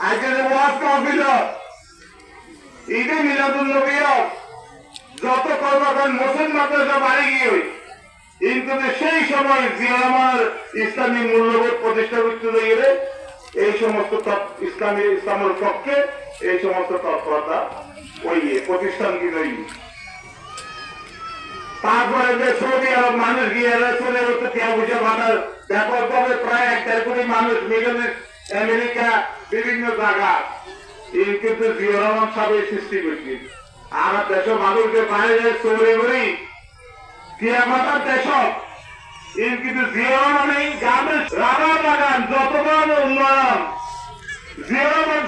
আজকে যে ওয়াজ ঈদে মিলাদুল নবীও যত কর্মকান মুসলমানদের বাড়ি গিয়ে কিন্তু সেই সময় জিয়ামার ইসলামী মূল্যবোধ প্রতিষ্ঠা করতে গেলে, এই সমস্ত ইসলামী ইসলামের পক্ষে এই সমস্ত তৎপরতা ওই প্রতিষ্ঠান কি নই তারপরে যে সৌদি আরব মানুষ গিয়ে চলে যেত টিয়া পয়সা ভাটার ব্যাপক ভাবে প্রায় এক দেড় কোটি মানুষ মিডল আমেরিকা বিভিন্ন জায়গা কিন্তু জিও রহমান সৃষ্টি করছি আর দেশ মানুষকে বাইরে চলে করি কিয়ামাতার দেশ। কিন্তু জিও রহমান গ্রামের বাগান যত উন্নয়ন জিও রহমান